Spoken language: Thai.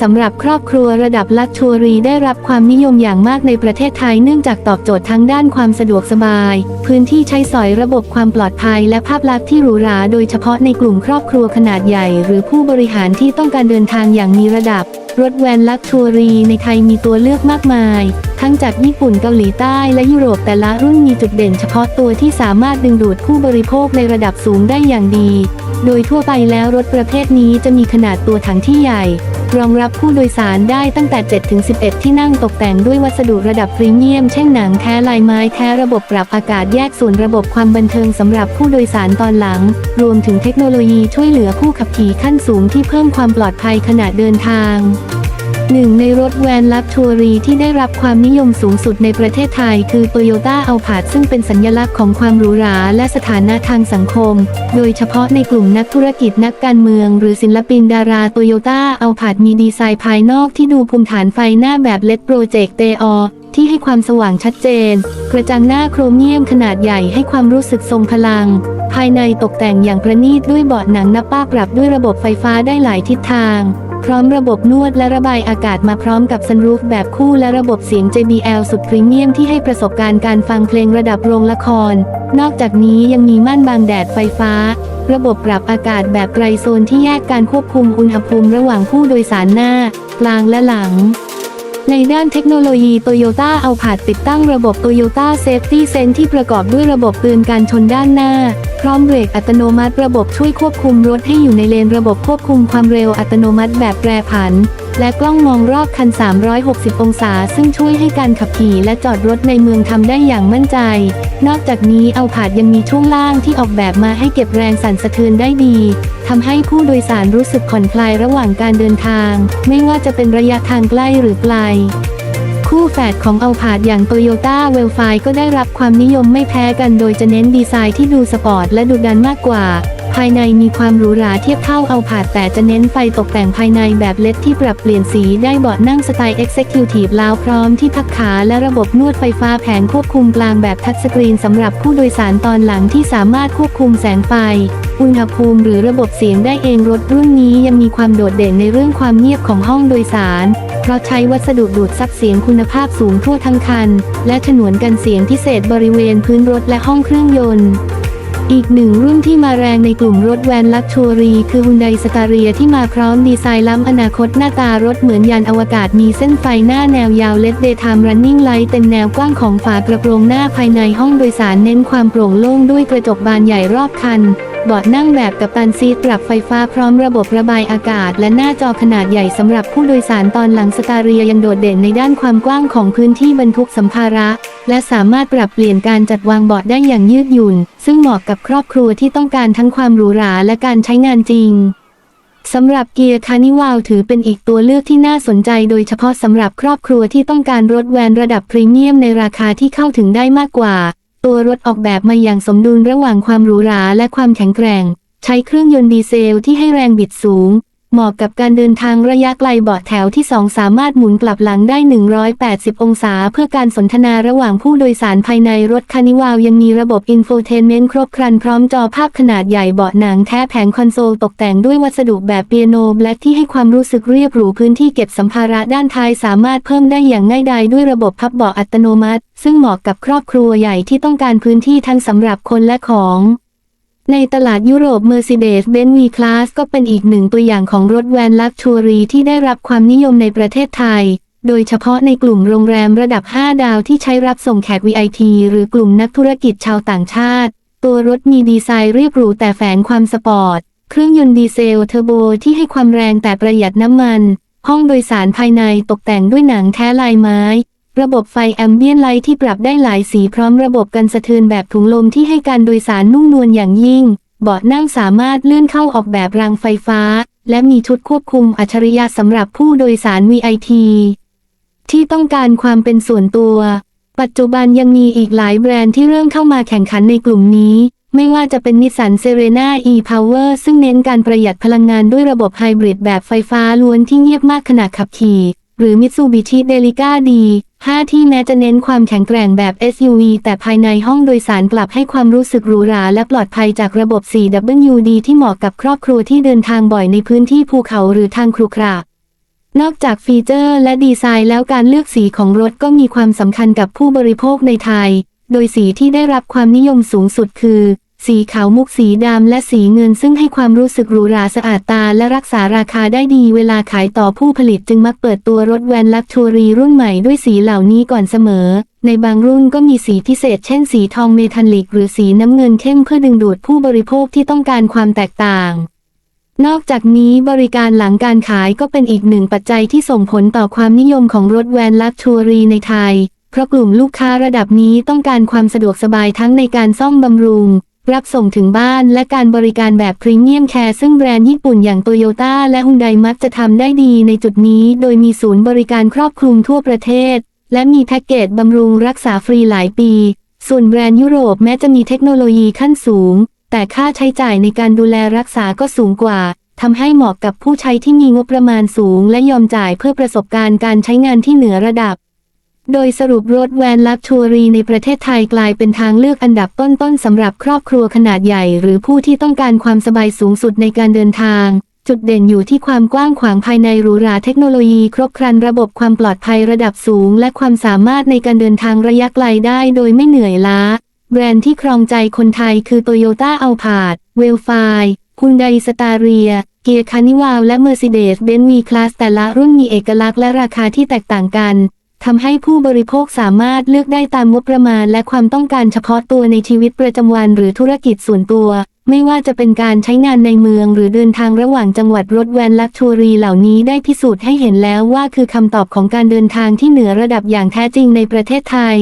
สำหรับครอบครัวระดับลักชัวรีได้รับความนิยมอย่างมากในประเทศไทยเนื่องจากตอบโจทย์ทั้งด้านความสะดวกสบาย พื้นที่ใช้สอยระบบความปลอดภัยและภาพลักษณ์ที่หรูหราโดยเฉพาะในกลุ่มครอบครัวขนาดใหญ่ หรือผู้บริหารที่ต้องการเดินทางอย่างมีระดับ รถแวนลักชัวรีในไทยมีตัวเลือกมากมาย ทั้งจากญี่ปุ่นเกาหลีใต้และยุโรปแต่ละรุ่นมีจุดเด่นเฉพาะตัวที่สามารถดึงดูดผู้บริโภคในระดับสูงได้อย่างดี โดยทั่วไปแล้วรถประเภทนี้จะมีขนาดตัวถังที่ใหญ่ รองรับผู้โดยสารได้ตั้งแต่ 7-11 ที่นั่งตกแต่งด้วยวัสดุระดับพรีเมียม เช่นหนังแท้ลายไม้แท้ระบบปรับอากาศแยกส่วนระบบความบันเทิงสำหรับผู้โดยสารตอนหลัง รวมถึงเทคโนโลยีช่วยเหลือผู้ขับขี่ขั้นสูงที่เพิ่มความปลอดภัยขณะเดินทาง หนึ่งในรถแวนลักชัวรีที่ได้รับความนิยมสูงสุดในประเทศไทยคือ Toyota a l p a r d ซึ่งเป็นสัญลักษณ์ของความหรูหราและสถานะทางสังคม โดยเฉพาะในกลุ่มนักธุรกิจนักการเมือง หรือศิลปินดารา Toyota a l p a r d มีดีไซน์ภายนอกที่ดูภูมิฐานไฟหน้าแบบ LED Project t o ที่ให้ความสว่างชัดเจน กระจังหน้าโครเมียมขนาดใหญ่ให้ความรู้สึกทรงพลัง ภายในตกแต่งอย่างประณีตด้วยเบาะหนังนับป้าปรับด้วยระบบไฟฟ้าได้หลายทิศทาง พร้อมระบบนวดและระบายอากาศมาพร้อมกับซันรูฟแบบคู่และระบบเสียง JBL สุดพรีเมียมที่ให้ประสบการณ์การฟังเพลงระดับโรงละคร นอกจากนี้ยังมีม่านบังแดดไฟฟ้า ระบบปรับอากาศแบบไกลโซนที่แยกการควบคุมอุณหภูมิระหว่างผู้โดยสารหน้า กลางและหลัง ในด้านเทคโนโลยีโตโยต้าเอาผาดติดตั้งระบบโตโยต้าเซฟตี้เซนที่ประกอบด้วยระบบเตือนการชนด้านหน้า พร้อมเบรกอัตโนมัติระบบช่วยควบคุมรถให้อยู่ในเลนระบบควบคุมความเร็วอัตโนมัติแบบแปรผัน และกล้องมองรอบคัน 360 องศา ซึ่งช่วยให้การขับขี่และจอดรถในเมืองทำได้อย่างมั่นใจ นอกจากนี้เอาผาดยังมีช่วงล่างที่ออกแบบมาให้เก็บแรงสั่นสะเทือนได้ดีทำให้ผู้โดยสารรู้สึกผ่อนคลายระหว่างการเดินทาง ไม่ว่าจะเป็นระยะทางใกล้หรือไกลคู่แฝดของเอาผาดอย่าง Toyota w e l f i ก็ได้รับความนิยมไม่แพ้กันโดยจะเน้นดีไซน์ที่ดูสปอร์ตและดุดันมากกว่า ภายในมีความหรูหราเทียบเท่าเอาผาดแต่จะเน้นไฟตกแต่งภายในแบบเล็ดที่ปรับเปลี่ยนสีได้เบาะนั่งสไตล์ Executive ลาวพร้อมที่พักขาและระบบนวดไฟฟ้าแผงควบคุมกลางแบบทัชสกรีนสำหรับผู้โดยสารตอนหลังที่สามารถควบคุมแสงไฟ อุณหภูมิหรือระบบเสียงได้เองรถรุ่นนี้ยังมีความโดดเด่นในเรื่องความเงียบของห้องโดยสาร เพราะใช้วัสดุดูดซับเสียงคุณภาพสูงทั่วทั้งคัน และฉนวนกันเสียงพิเศษบริเวณพื้นรถและห้องเครื่องยนต์ อีกหนึ่งรุ่นที่มาแรงในกลุ่มรถแวนลักชัวรีคือฮุนไดสตาเรียที่มาพร้อมดีไซน์ล้ำอนาคตหน้าตารถเหมือนยานอวกาศมีเส้นไฟหน้าแนวยาวเลดเดย์ไทม์รันนิ่งไลท์เต็มแนวกว้างของฝากระโปรงหน้าภายในห้องโดยสารเน้นความโปร่งโล่งด้วยกระจกบานใหญ่รอบคันเบาะนั่งแบบกับตันซีปรับไฟฟ้าพร้อมระบบระบายอากาศ และหน้าจอขนาดใหญ่สำหรับผู้โดยสารตอนหลังสตาเรียยังโดดเด่นในด้านความกว้างของพื้นที่บรรทุกสัมภาระ และสามารถปรับเปลี่ยนการจัดวางเบาะได้อย่างยืดหยุ่น ซึ่งเหมาะกับครอบครัวที่ต้องการทั้งความหรูหราและการใช้งานจริงสำหรับเกียร์คานิวาลถือเป็นอีกตัวเลือกที่น่าสนใจโดยเฉพาะสำหรับครอบครัวที่ต้องการรถแวนระดับพรีเมียมในราคาที่เข้าถึงได้มากกว่า ตัวรถออกแบบมาอย่างสมดุลระหว่างความหรูหราและความแข็งแกร่ง ใช้เครื่องยนต์ดีเซลที่ให้แรงบิดสูง เหมาะกับการเดินทางระยะไกลเบาะแถวที่ 2 สามารถหมุนกลับหลังได้ 180 องศา เพื่อการสนทนาระหว่างผู้โดยสารภายในรถคานิวาลยังมีระบบอินโฟเทนเมนต์ครบครันพร้อมจอภาพขนาดใหญ่เบาะหนังแท้แผงคอนโซลตกแต่งด้วยวัสดุแบบเปียโนแบล็กที่ให้ความรู้สึกเรียบหรูพื้นที่เก็บสัมภาระด้านท้ายสามารถเพิ่มได้อย่างง่ายดายด้วยระบบพับเบาะอัตโนมัติ ซึ่งเหมาะกับครอบครัวใหญ่ที่ต้องการพื้นที่ทั้งสำหรับคนและของ ในตลาดยุโรป Mercedes-Benz V-Class ก็เป็นอีกหนึ่งตัวอย่างของรถแวนลักชัวรีที่ได้รับความนิยมในประเทศไทย โดยเฉพาะในกลุ่มโรงแรมระดับ 5 ดาวที่ใช้รับส่งแขก VIP หรือกลุ่มนักธุรกิจชาวต่างชาติ ตัวรถมีดีไซน์เรียบหรูแต่แฝงความสปอร์ต เครื่องยนต์ดีเซลเทอร์โบที่ให้ความแรงแต่ประหยัดน้ำมัน ห้องโดยสารภายในตกแต่งด้วยหนังแท้ลายไม้ ระบบไฟแอมเบียนไลท์ที่ปรับได้หลายสีพร้อมระบบกันสะเทือนแบบถุงลมที่ให้การโดยสารนุ่มนวลอย่างยิ่ง เบาะนั่งสามารถเลื่อนเข้าออกแบบรางไฟฟ้า และมีชุดควบคุมอัจฉริยะสำหรับผู้โดยสาร VIP ที่ต้องการความเป็นส่วนตัว ปัจจุบันยังมีอีกหลายแบรนด์ที่เริ่มเข้ามาแข่งขันในกลุ่มนี้ ไม่ว่าจะเป็นนิสสันเซเรนา e-Power ซึ่งเน้นการประหยัดพลังงานด้วยระบบไฮบริดแบบไฟฟ้าล้วนที่เงียบมากขณะขับขี่ หรือ Mitsubishi Delica D 5 ที่แม้จะเน้นความแข็งแกร่งแบบ SUV แต่ภายในห้องโดยสารกลับให้ความรู้สึกหรูหราและปลอดภัยจากระบบ 4WD ที่เหมาะกับครอบครัวที่เดินทางบ่อยในพื้นที่ภูเขาหรือทางครุขระนอกจากฟีเจอร์และดีไซน์แล้วการเลือกสีของรถก็มีความสำคัญกับผู้บริโภคในไทย โดยสีที่ได้รับความนิยมสูงสุดคือ สีขาวมุกสีดำและสีเงินซึ่งให้ความรู้สึกหรูหราสะอาดตาและรักษาราคาได้ดีเวลาขายต่อผู้ผลิตจึงมักเปิดตัวรถแวนลักชัวรีรุ่นใหม่ด้วยสีเหล่านี้ก่อนเสมอ ในบางรุ่นก็มีสีพิเศษเช่นสีทองเมทัลลิก หรือสีน้ำเงินเข้มเพื่อดึงดูดผู้บริโภคที่ต้องการความแตกต่าง นอกจากนี้บริการหลังการขายก็เป็นอีกหนึ่งปัจจัยที่ส่งผลต่อความนิยมของรถแวนลักชัวรีในไทย เพราะกลุ่มลูกค้าระดับนี้ต้องการความสะดวกสบายทั้งในการซ่อมบำรุง รับส่งถึงบ้านและการบริการแบบพรีเมียมแคร์ซึ่งแบรนด์ญี่ปุ่นอย่างโตโยต้าและฮุนไดมักจะทำได้ดีในจุดนี้ โดยมีศูนย์บริการครอบคลุมทั่วประเทศ และมีแพ็กเกจบำรุงรักษาฟรีหลายปี ส่วนแบรนด์ยุโรปแม้จะมีเทคโนโลยีขั้นสูง แต่ค่าใช้จ่ายในการดูแลรักษาก็สูงกว่าทำให้เหมาะกับผู้ใช้ที่มีงบประมาณสูง และยอมจ่ายเพื่อประสบการณ์การใช้งานที่เหนือระดับ โดยสรุปรถแวนลักชัวรีในประเทศไทยกลายเป็นทางเลือกอันดับต้นๆสำหรับครอบครัวขนาดใหญ่ หรือผู้ที่ต้องการความสบายสูงสุดในการเดินทาง จุดเด่นอยู่ที่ความกว้างขวางภายในหรูหราเทคโนโลยีครบครันระบบความปลอดภัยระดับสูง และความสามารถในการเดินทางระยะไกลได้โดยไม่เหนื่อยล้า แบรนด์ที่ครองใจคนไทยคือโตโยต้าอัลพาดเวลไฟคุนไดสตาเรียเกียร์คานิวาลและเมอร์ d e เดสเบนซ์มีคลาสแต่ละรุ่นมีเอกลักษณ์และราคาที่แตกต่างกัน ทำให้ผู้บริโภคสามารถเลือกได้ตามงบประมาณและความต้องการเฉพาะตัวในชีวิตประจำวันหรือธุรกิจส่วนตัว ไม่ว่าจะเป็นการใช้งานในเมืองหรือเดินทางระหว่างจังหวัดรถแวนลักชัวรีเหล่านี้ได้พิสูจน์ให้เห็นแล้วว่าคือคำตอบของการเดินทางที่เหนือระดับอย่างแท้จริงในประเทศไทย